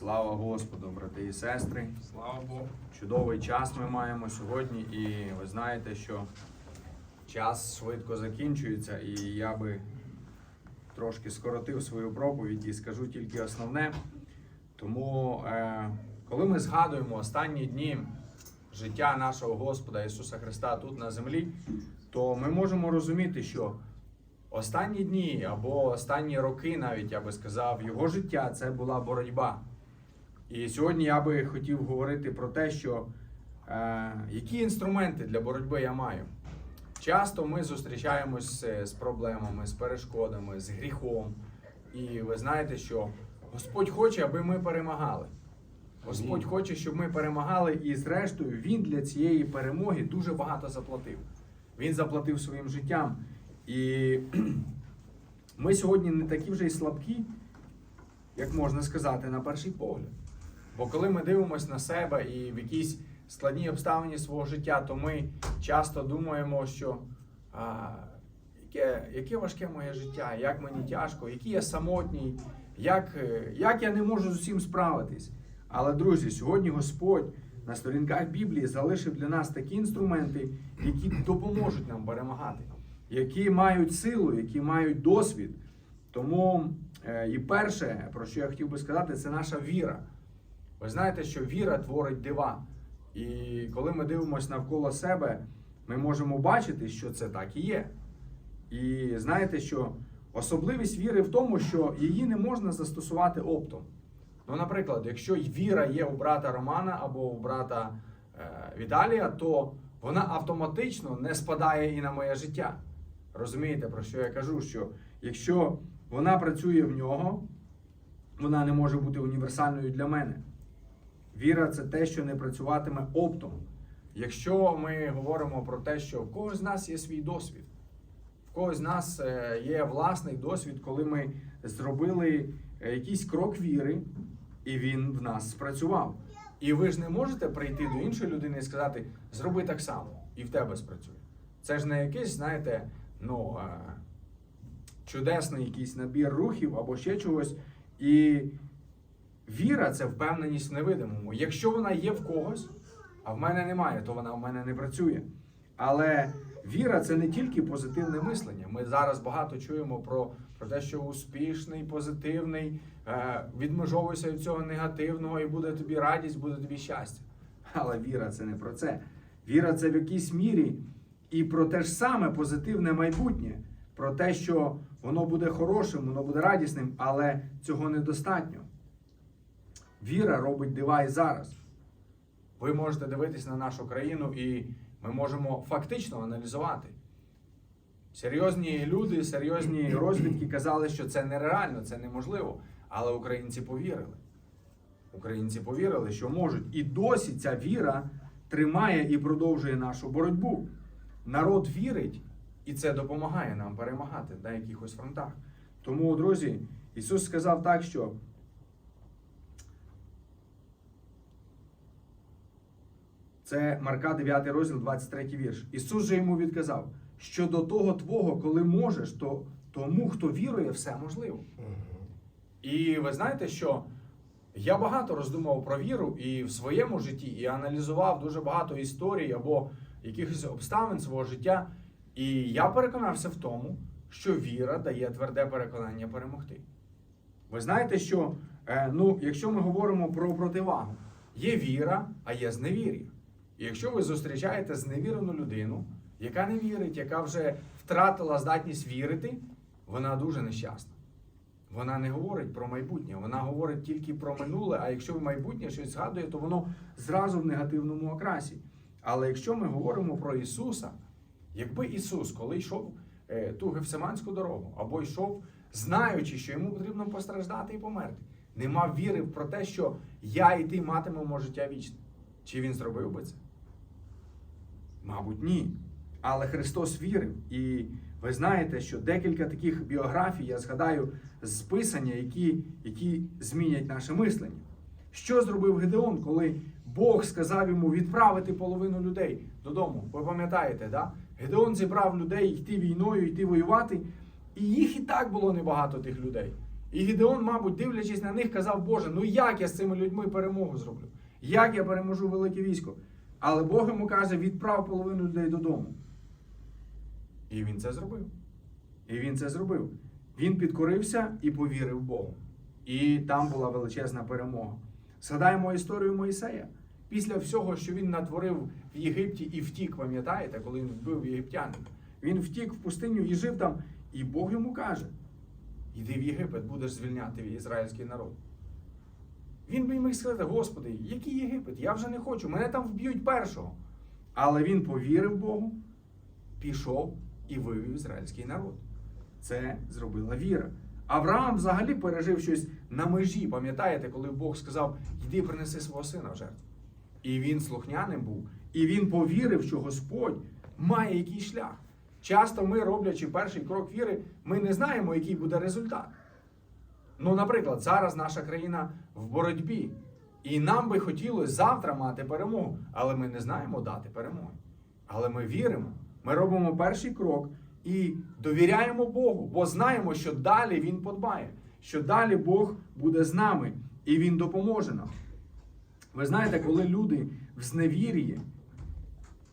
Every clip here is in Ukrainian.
Слава Господу, брати і сестри. Слава Богу. Чудовий час ми маємо сьогодні, і ви знаєте, що час швидко закінчується, і я би трошки скоротив свою проповідь і скажу тільки основне. Тому, е, коли ми згадуємо останні дні життя нашого Господа Ісуса Христа тут на землі, то ми можемо розуміти, що останні дні або останні роки, навіть я би сказав, його життя це була боротьба. І сьогодні я би хотів говорити про те, що е, які інструменти для боротьби я маю. Часто ми зустрічаємось е, з проблемами, з перешкодами, з гріхом. І ви знаєте, що Господь хоче, аби ми перемагали. Господь хоче, щоб ми перемагали, і зрештою Він для цієї перемоги дуже багато заплатив. Він заплатив своїм життям. І ми сьогодні не такі вже й слабкі, як можна сказати, на перший погляд. Бо коли ми дивимося на себе і в якісь складні обставини свого життя, то ми часто думаємо, що а, яке, яке важке моє життя, як мені тяжко, який я самотній, як, е, як я не можу з усім справитись. Але, друзі, сьогодні Господь на сторінках Біблії залишив для нас такі інструменти, які допоможуть нам перемагати, які мають силу, які мають досвід. Тому е, і перше, про що я хотів би сказати, це наша віра. Ви знаєте, що віра творить дива. І коли ми дивимося навколо себе, ми можемо бачити, що це так і є. І знаєте, що особливість віри в тому, що її не можна застосувати оптом. Ну, наприклад, якщо віра є у брата Романа або у брата е, Віталія, то вона автоматично не спадає і на моє життя. Розумієте, про що я кажу? Що якщо вона працює в нього, вона не може бути універсальною для мене. Віра це те, що не працюватиме оптом. Якщо ми говоримо про те, що в когось з нас є свій досвід, в когось з нас е, є власний досвід, коли ми зробили е, якийсь крок віри, і він в нас спрацював. І ви ж не можете прийти до іншої людини і сказати, зроби так само, і в тебе спрацює. Це ж не якийсь, знаєте, ну, е, чудесний якийсь набір рухів або ще чогось. І Віра це впевненість в невидимому. Якщо вона є в когось, а в мене немає, то вона в мене не працює. Але віра це не тільки позитивне мислення. Ми зараз багато чуємо про, про те, що успішний, позитивний, е, відмежовуйся від цього негативного, і буде тобі радість, буде тобі щастя. Але віра це не про це. Віра це в якійсь мірі і про те ж саме позитивне майбутнє, про те, що воно буде хорошим, воно буде радісним, але цього недостатньо. Віра робить дива і зараз. Ви можете дивитись на нашу країну, і ми можемо фактично аналізувати. Серйозні люди, серйозні розвідки казали, що це нереально, це неможливо. Але українці повірили. Українці повірили, що можуть. І досі ця віра тримає і продовжує нашу боротьбу. Народ вірить, і це допомагає нам перемагати на якихось фронтах. Тому, друзі, Ісус сказав так, що. Це Марка 9 розділ, 23 вірш. Ісус же йому відказав, що до того твого, коли можеш, то тому, хто вірує, все можливо. І ви знаєте, що я багато роздумував про віру і в своєму житті, і аналізував дуже багато історій або якихось обставин свого життя. І я переконався в тому, що віра дає тверде переконання перемогти. Ви знаєте, що е, ну, якщо ми говоримо про противагу, є віра, а є зневір'я. І якщо ви зустрічаєте зневірену людину, яка не вірить, яка вже втратила здатність вірити, вона дуже нещасна. Вона не говорить про майбутнє, вона говорить тільки про минуле. А якщо в майбутнє щось згадує, то воно зразу в негативному окрасі. Але якщо ми говоримо про Ісуса, якби Ісус, коли йшов е, ту гефсиманську дорогу, або йшов, знаючи, що йому потрібно постраждати і померти, не мав віри про те, що я і ти матимемо життя вічне. Чи він зробив би це? Мабуть, ні. Але Христос вірив. І ви знаєте, що декілька таких біографій, я згадаю, з Писання, які, які змінять наше мислення. Що зробив Гедеон, коли Бог сказав йому відправити половину людей додому? Ви пам'ятаєте, да? Гедеон зібрав людей йти війною, йти воювати, і їх і так було небагато тих людей. І Гідеон, мабуть, дивлячись на них, казав, Боже, ну як я з цими людьми перемогу зроблю? Як я переможу велике військо? Але Бог йому каже, відправ половину людей додому. І він це зробив. І він це зробив. Він підкорився і повірив Богу. І там була величезна перемога. Згадаємо історію Моїсея. Після всього, що він натворив в Єгипті і втік, пам'ятаєте, коли він вбив єгиптянин. Він втік в пустиню і жив там, і Бог йому каже: Іди в Єгипет, будеш звільняти ізраїльський народ. Він би міг сказати, Господи, який Єгипет? Я вже не хочу, мене там вб'ють першого. Але він повірив Богу, пішов і вивів ізраїльський народ. Це зробила віра. Авраам взагалі пережив щось на межі. Пам'ятаєте, коли Бог сказав: Йди принеси свого сина в жертву. І він слухняним був, і він повірив, що Господь має якийсь шлях. Часто ми, роблячи перший крок віри, ми не знаємо, який буде результат. Ну, наприклад, зараз наша країна в боротьбі, і нам би хотілося завтра мати перемогу, але ми не знаємо дати перемоги. Але ми віримо, ми робимо перший крок і довіряємо Богу, бо знаємо, що далі Він подбає, що далі Бог буде з нами і Він допоможе нам. Ви знаєте, коли люди в зневір'ї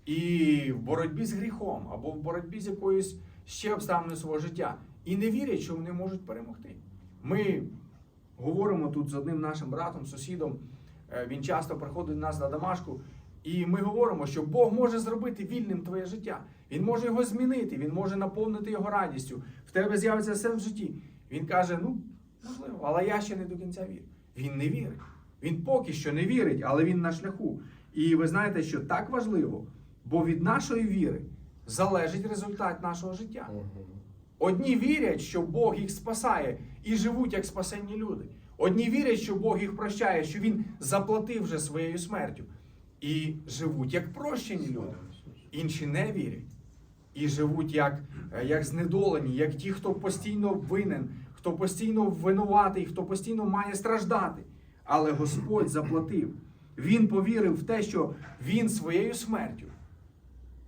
і в боротьбі з гріхом або в боротьбі з якоюсь ще обставиною свого життя, і не вірять, що вони можуть перемогти. Ми говоримо тут з одним нашим братом, сусідом. е, Він часто приходить до нас на домашку, і ми говоримо, що Бог може зробити вільним твоє життя. Він може його змінити, він може наповнити його радістю. В тебе з'явиться все в житті. Він каже: ну, можливо, але я ще не до кінця вірю. Він не вірить. Він поки що не вірить, але він на шляху. І ви знаєте, що так важливо, бо від нашої віри залежить результат нашого життя. Одні вірять, що Бог їх спасає і живуть як спасенні люди. Одні вірять, що Бог їх прощає, що Він заплатив вже своєю смертю. І живуть як прощені люди. Інші не вірять. І живуть як, е, як знедолені, як ті, хто постійно винен, хто постійно винуватий, хто постійно має страждати. Але Господь заплатив. Він повірив в те, що Він своєю смертю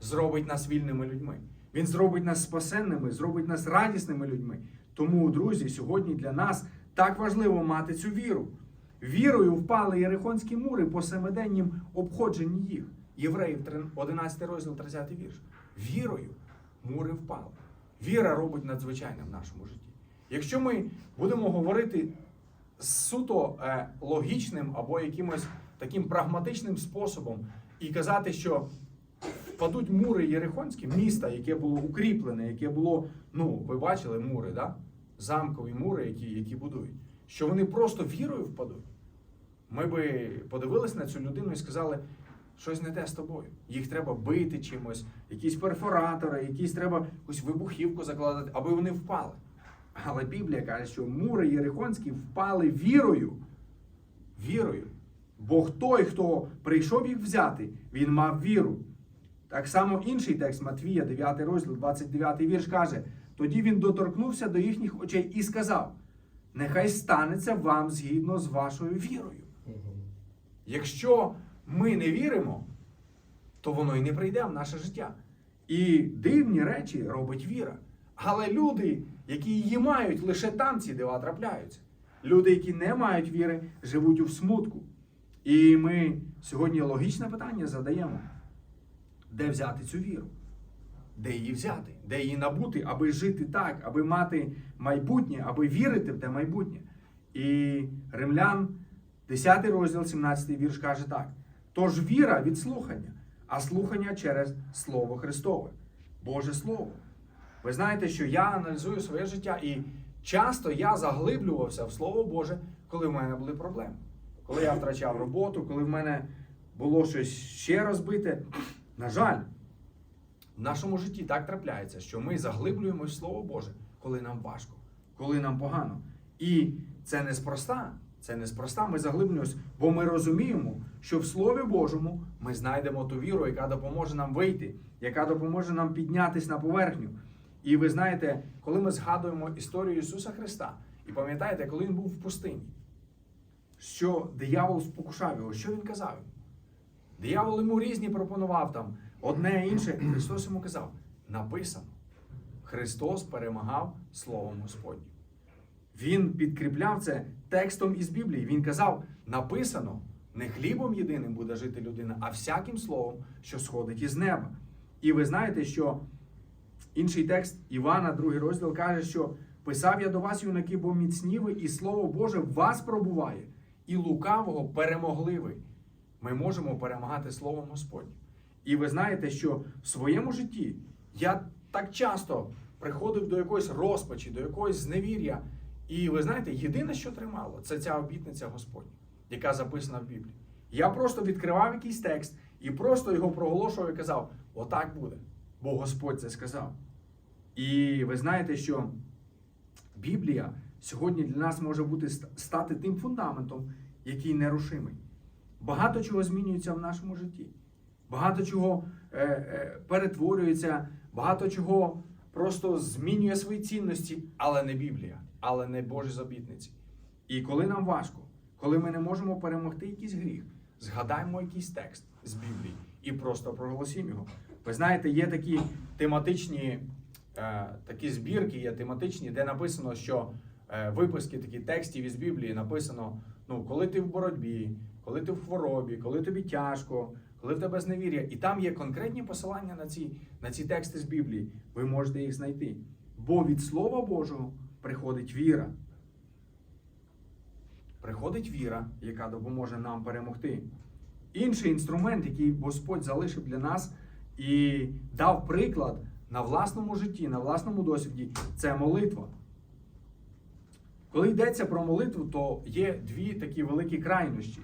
зробить нас вільними людьми. Він зробить нас спасенними, зробить нас радісними людьми. Тому, друзі, сьогодні для нас так важливо мати цю віру. Вірою впали Єрихонські мури по семиденнім обходженні їх. Євреїв 11 розділ, 30 вірш. Вірою мури впали. Віра робить надзвичайне в нашому житті. Якщо ми будемо говорити суто е, логічним або якимось таким прагматичним способом і казати, що впадуть мури Єрихонські, міста, яке було укріплене, яке було, ну, ви бачили мури, да? замкові мури, які, які будують, що вони просто вірою впадуть. Ми би подивилися на цю людину і сказали, щось не те з тобою. Їх треба бити чимось, якісь перфоратори, якісь треба якусь вибухівку закладати, аби вони впали. Але Біблія каже, що мури Єрихонські впали вірою. Вірою. Бо той, хто прийшов їх взяти, він мав віру. Так само інший текст Матвія, 9 розділ, 29 вірш каже: тоді він доторкнувся до їхніх очей і сказав: Нехай станеться вам згідно з вашою вірою. Якщо ми не віримо, то воно і не прийде в наше життя. І дивні речі робить віра. Але люди, які її мають, лише там ці дива трапляються. Люди, які не мають віри, живуть у смутку. І ми сьогодні логічне питання задаємо: де взяти цю віру? Де її взяти? Де її набути, аби жити так, аби мати майбутнє, аби вірити в те майбутнє. І римлян, 10 розділ, 17 вірш каже так: тож віра від слухання, а слухання через Слово Христове, Боже Слово. Ви знаєте, що я аналізую своє життя, і часто я заглиблювався в Слово Боже, коли в мене були проблеми. Коли я втрачав роботу, коли в мене було щось ще розбите. На жаль, в нашому житті так трапляється, що ми заглиблюємось в Слово Боже, коли нам важко, коли нам погано. І це неспроста. Це неспроста. Ми заглиблюємось, бо ми розуміємо, що в Слові Божому ми знайдемо ту віру, яка допоможе нам вийти, яка допоможе нам піднятись на поверхню. І ви знаєте, коли ми згадуємо історію Ісуса Христа, і пам'ятаєте, коли Він був в пустині, що диявол спокушав його, що він казав? Диявол йому різні пропонував там одне інше. Христос йому казав: написано, Христос перемагав Словом Господнім. він підкріпляв це текстом із Біблії. Він казав: написано, не хлібом єдиним буде жити людина, а всяким словом, що сходить із неба. І ви знаєте, що інший текст Івана, другий розділ, каже, що писав я до вас, юнаки, бо міцні ви, і слово Боже вас пробуває, і лукавого перемогли ви. Ми можемо перемагати Словом Господнім. І ви знаєте, що в своєму житті я так часто приходив до якоїсь розпачі, до якогось зневір'я. І ви знаєте, єдине, що тримало, це ця обітниця Господня, яка записана в Біблії. Я просто відкривав якийсь текст і просто його проголошував і казав: отак буде, бо Господь це сказав. І ви знаєте, що Біблія сьогодні для нас може бути стати тим фундаментом, який нерушимий. Багато чого змінюється в нашому житті. Багато чого е, е, перетворюється, багато чого просто змінює свої цінності, але не Біблія, але не Божі забітниці. І коли нам важко, коли ми не можемо перемогти якийсь гріх, згадаймо якийсь текст з Біблії і просто проголосімо його. Ви знаєте, є такі тематичні е, такі збірки, є тематичні, де написано, що е, виписки такі текстів із Біблії написано: ну, коли ти в боротьбі, коли ти в хворобі, коли тобі тяжко, коли в тебе зневір'я. І там є конкретні посилання на ці, на ці тексти з Біблії. Ви можете їх знайти. Бо від Слова Божого приходить віра. Приходить віра, яка допоможе нам перемогти. Інший інструмент, який Господь залишив для нас і дав приклад на власному житті, на власному досвіді, це молитва. Коли йдеться про молитву, то є дві такі великі крайнощі.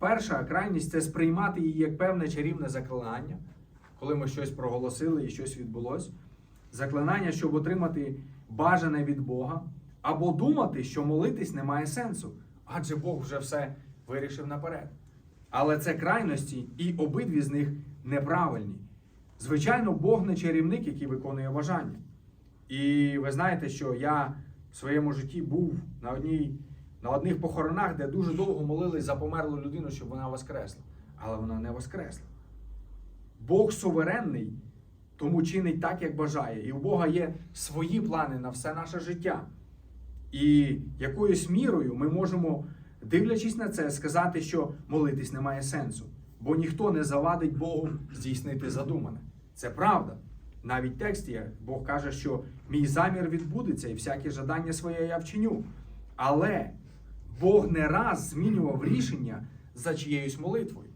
Перша крайність це сприймати її як певне чарівне заклинання, коли ми щось проголосили і щось відбулось. Заклинання, щоб отримати бажане від Бога, або думати, що молитись не має сенсу, адже Бог вже все вирішив наперед. Але це крайності, і обидві з них неправильні. Звичайно, Бог не чарівник, який виконує бажання. І ви знаєте, що я в своєму житті був на одній, на одних похоронах, де дуже довго молились за померлу людину, щоб вона воскресла. Але вона не воскресла. Бог суверенний, тому чинить так, як бажає. І у Бога є свої плани на все наше життя. І якоюсь мірою ми можемо, дивлячись на це, сказати, що молитись не має сенсу. Бо ніхто не завадить Богу здійснити задумане. Це правда. Навіть в тексті Бог каже, що мій замір відбудеться, і всяке жадання своє я вчиню. Але Бог не раз змінював рішення за чиєюсь молитвою.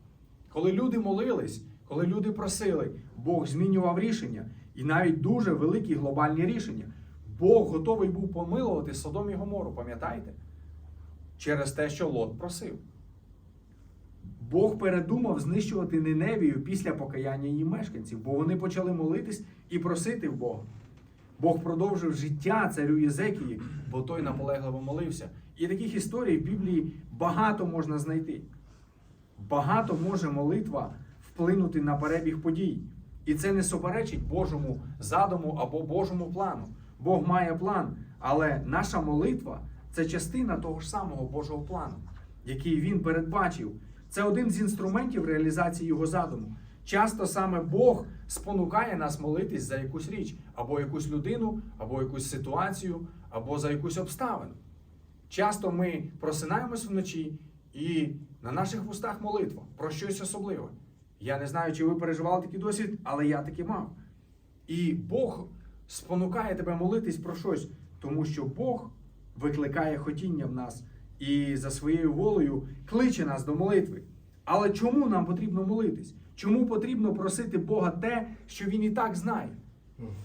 Коли люди молились, коли люди просили, Бог змінював рішення. І навіть дуже великі глобальні рішення. Бог готовий був помилувати Содом і Гомору, пам'ятаєте? Через те, що Лот просив. Бог передумав знищувати Ниневію після покаяння її мешканців, бо вони почали молитись і просити в Бога. Бог продовжив життя царю Єзекії, бо той наполегливо молився. І таких історій в Біблії багато можна знайти. Багато може молитва вплинути на перебіг подій. І це не суперечить Божому задуму або Божому плану. Бог має план, але наша молитва це частина того ж самого Божого плану, який він передбачив. Це один з інструментів реалізації його задуму. Часто саме Бог спонукає нас молитись за якусь річ, або якусь людину, або якусь ситуацію, або за якусь обставину. Часто ми просинаємось вночі і на наших вустах молитва про щось особливе. Я не знаю, чи ви переживали такий досвід, але я таки мав. І Бог спонукає тебе молитись про щось, тому що Бог викликає хотіння в нас і за своєю волею кличе нас до молитви. Але чому нам потрібно молитись? Чому потрібно просити Бога те, що Він і так знає?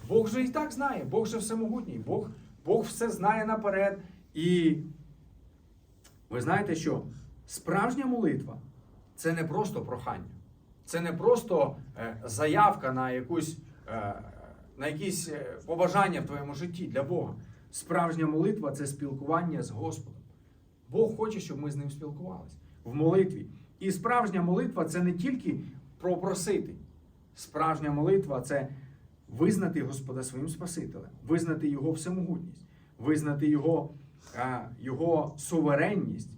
Бог же і так знає, Бог же всемогутній, Бог, Бог все знає наперед. І ви знаєте, що справжня молитва це не просто прохання, це не просто е, заявка на якусь. е, на якісь е, побажання в твоєму житті для Бога. Справжня молитва це спілкування з Господом. Бог хоче, щоб ми з ним спілкувалися в молитві. І справжня молитва це не тільки про просити. Справжня молитва це визнати Господа своїм Спасителем, визнати Його всемогутність, визнати Його, Його суверенність.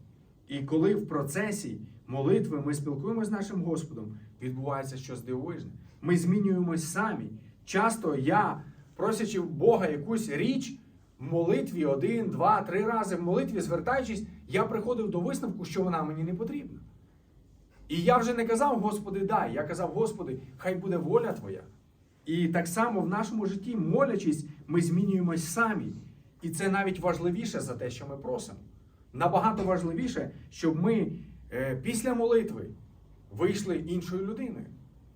І коли в процесі молитви ми спілкуємося з нашим Господом, відбувається щось дивовижне. Ми змінюємось самі. Часто я, просячи в Бога якусь річ, в молитві один, два, три рази в молитві, звертаючись, я приходив до висновку, що вона мені не потрібна. І я вже не казав, Господи, дай. Я казав, Господи, хай буде воля Твоя. І так само в нашому житті, молячись, ми змінюємось самі. І це навіть важливіше за те, що ми просимо. Набагато важливіше, щоб ми е, після молитви вийшли іншою людиною.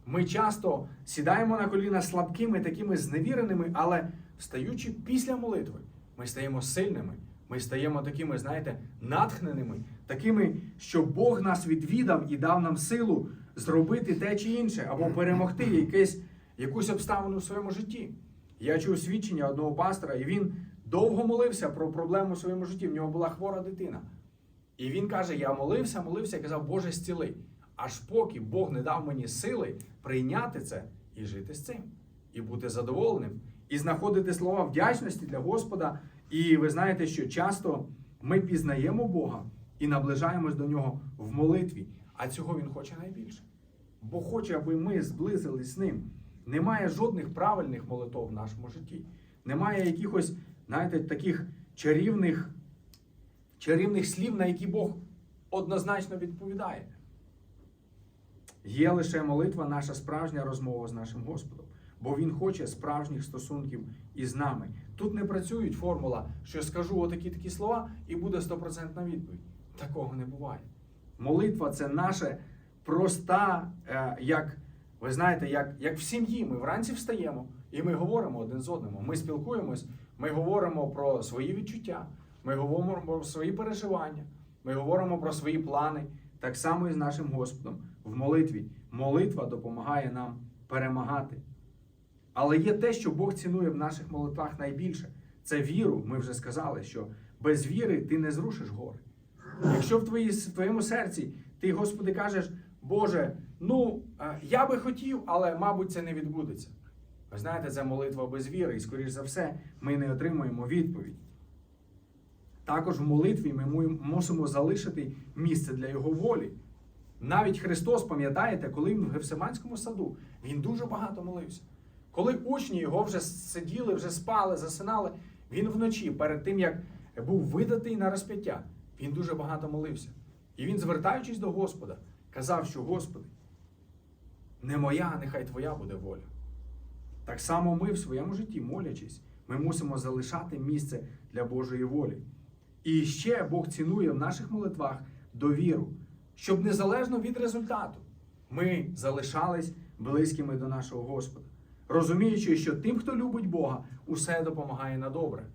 Ми часто сідаємо на коліна слабкими, такими зневіреними, але встаючи після молитви, ми стаємо сильними, ми стаємо такими, знаєте, натхненими, такими, що Бог нас відвідав і дав нам силу зробити те чи інше, або перемогти якесь, якусь обставину в своєму житті. Я чув свідчення одного пастора, і він довго молився про проблему в своєму житті. В нього була хвора дитина. І він каже: Я молився, молився і казав, Боже, зціли. Аж поки Бог не дав мені сили прийняти це і жити з цим, і бути задоволеним, і знаходити слова вдячності для Господа. І ви знаєте, що часто ми пізнаємо Бога і наближаємось до нього в молитві, а цього Він хоче найбільше. Бо хоче, аби ми зблизились з ним. Немає жодних правильних молитов в нашому житті. Немає якихось, знаєте, таких чарівних, чарівних слів, на які Бог однозначно відповідає. Є лише молитва, наша справжня розмова з нашим Господом, бо Він хоче справжніх стосунків із нами. Тут не працює формула, що скажу отакі такі слова, і буде стопроцентна відповідь. Такого не буває. Молитва це наша проста, е, як ви знаєте, як, як в сім'ї. Ми вранці встаємо і ми говоримо один з одним. Ми спілкуємось, ми говоримо про свої відчуття, ми говоримо про свої переживання, ми говоримо про свої плани. Так само і з нашим Господом в молитві. Молитва допомагає нам перемагати. Але є те, що Бог цінує в наших молитвах найбільше. Це віру. Ми вже сказали, що без віри ти не зрушиш гори. Якщо в, твої, в твоєму серці ти, Господи, кажеш, Боже, ну е, я би хотів, але, мабуть, це не відбудеться. Ви знаєте, це молитва без віри, і, скоріш за все, ми не отримуємо відповідь. Також в молитві ми мусимо залишити місце для Його волі. Навіть Христос, пам'ятаєте, коли він в Гефсиманському саду, він дуже багато молився. Коли учні його вже сиділи, вже спали, засинали, він вночі, перед тим як був видатий на розп'яття, він дуже багато молився. І він, звертаючись до Господа, казав, що Господи, не моя, нехай Твоя буде воля. Так само ми в своєму житті, молячись, ми мусимо залишати місце для Божої волі. І ще Бог цінує в наших молитвах довіру, щоб незалежно від результату ми залишались близькими до нашого Господа, розуміючи, що тим, хто любить Бога, усе допомагає на добре.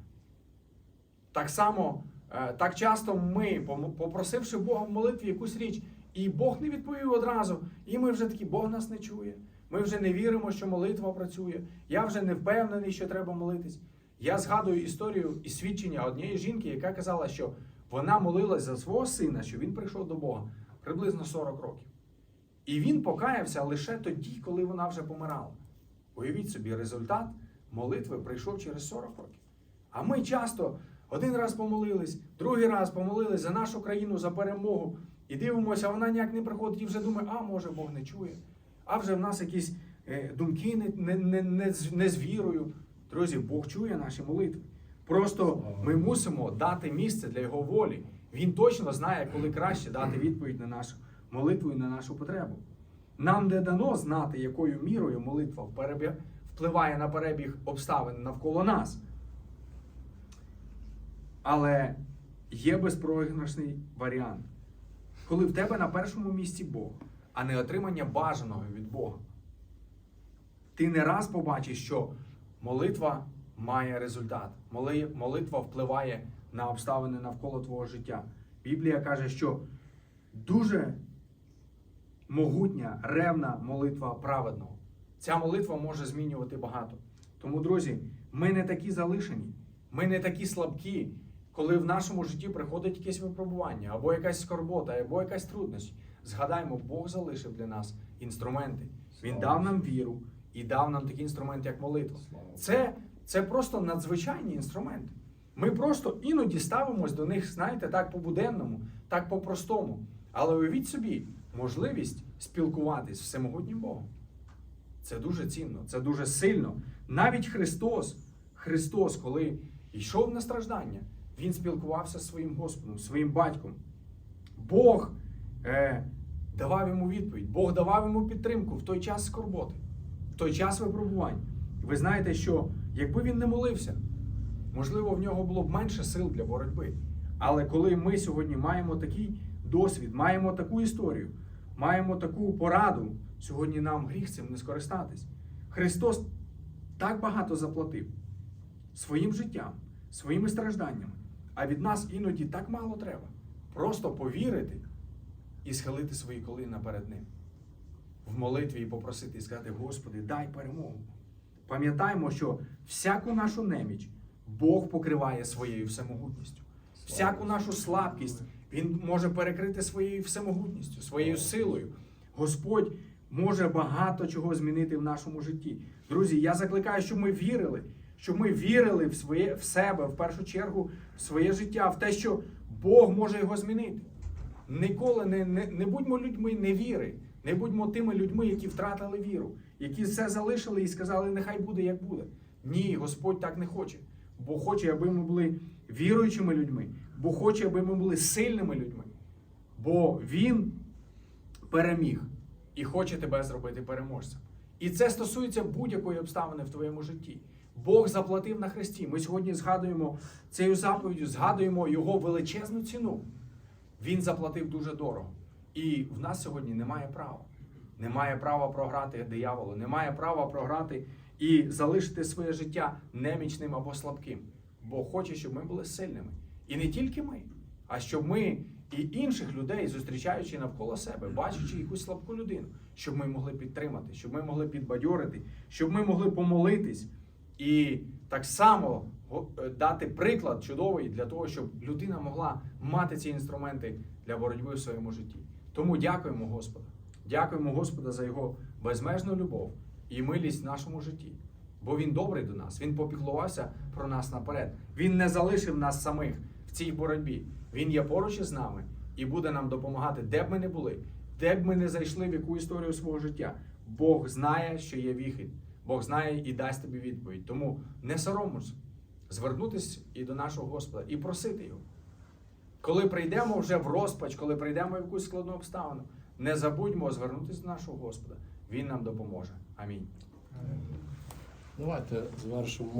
Так само, е, так часто ми, попросивши Бога в молитві якусь річ, і Бог не відповів одразу, і ми вже такі, Бог нас не чує. Ми вже не віримо, що молитва працює. Я вже не впевнений, що треба молитись. Я згадую історію і свідчення однієї жінки, яка казала, що вона молилась за свого сина, що він прийшов до Бога приблизно 40 років. І він покаявся лише тоді, коли вона вже помирала. Уявіть собі, результат молитви прийшов через 40 років. А ми часто один раз помолились, другий раз помолились за нашу країну, за перемогу. І дивимося, вона ніяк не приходить і вже думає, а може Бог не чує. А вже в нас якісь е, думки не, не, не, не, з- не з вірою. Друзі, Бог чує наші молитви. Просто ми мусимо дати місце для Його волі. Він точно знає, коли краще дати відповідь на нашу молитву і на нашу потребу. Нам не дано знати, якою мірою молитва впливає на перебіг обставин навколо нас. Але є безпрограшний варіант, коли в тебе на першому місці Бог, а не отримання бажаного від Бога. Ти не раз побачиш, що молитва має результат. Молитва впливає на обставини навколо твого життя. Біблія каже, що дуже могутня, ревна молитва праведного. Ця молитва може змінювати багато. Тому, друзі, ми не такі залишені, ми не такі слабкі, коли в нашому житті приходить якесь випробування, або якась скорбота, або якась трудність. Згадаймо, Бог залишив для нас інструменти. Він дав нам віру і дав нам такий інструмент, як молитва. Це, це просто надзвичайні інструменти. Ми просто іноді ставимось до них, знаєте, так по-буденному, так по-простому. Але уявіть собі можливість спілкуватись з всемогутнім Богом. Це дуже цінно, це дуже сильно. Навіть Христос, Христос, коли йшов на страждання. Він спілкувався зі своїм Господом, своїм батьком. Бог е, давав йому відповідь, Бог давав йому підтримку в той час скорботи, в той час випробувань. Ви знаєте, що якби він не молився, можливо, в нього було б менше сил для боротьби. Але коли ми сьогодні маємо такий досвід, маємо таку історію, маємо таку пораду, сьогодні нам гріх цим не скористатись. Христос так багато заплатив своїм життям, своїми стражданнями, а від нас іноді так мало треба. Просто повірити і схилити свої коліна перед Ним. В молитві і попросити і сказати, Господи, дай перемогу. Пам'ятаємо, що всяку нашу неміч Бог покриває своєю всемогутністю. Всяку нашу слабкість Він може перекрити своєю всемогутністю, своєю силою. Господь може багато чого змінити в нашому житті. Друзі, я закликаю, щоб ми вірили, щоб ми вірили в своє в себе, в першу чергу, в своє життя, в те, що Бог може його змінити. Ніколи не, не, не будьмо людьми невіри, не будьмо тими людьми, які втратили віру, які все залишили і сказали, нехай буде як буде. Ні, Господь так не хоче. Бо хоче, аби ми були віруючими людьми, бо хоче, аби ми були сильними людьми. Бо Він переміг і хоче тебе зробити переможцем. І це стосується будь-якої обставини в твоєму житті. Бог заплатив на хресті. Ми сьогодні згадуємо цією заповіддю, згадуємо його величезну ціну. Він заплатив дуже дорого. І в нас сьогодні немає права. Немає права програти дияволу, немає права програти і залишити своє життя немічним або слабким. Бог хоче, щоб ми були сильними. І не тільки ми, а щоб ми і інших людей, зустрічаючи навколо себе, бачачи якусь слабку людину, щоб ми могли підтримати, щоб ми могли підбадьорити, щоб ми могли помолитись і так само дати приклад чудовий для того, щоб людина могла мати ці інструменти для боротьби в своєму житті. Тому дякуємо Господа. Дякуємо Господа за його безмежну любов і милість в нашому житті. Бо він добрий до нас, він попіклувався про нас наперед. Він не залишив нас самих в цій боротьбі. Він є поруч із нами і буде нам допомагати, де б ми не були, де б ми не зайшли в яку історію свого життя. Бог знає, що є вихід. Бог знає і дасть тобі відповідь. Тому не соромся звернутися і до нашого Господа і просити його. Коли прийдемо вже в розпач, коли прийдемо в якусь складну обставину, не забудьмо звернутися до нашого Господа. Він нам допоможе. Амінь. Давайте звершимо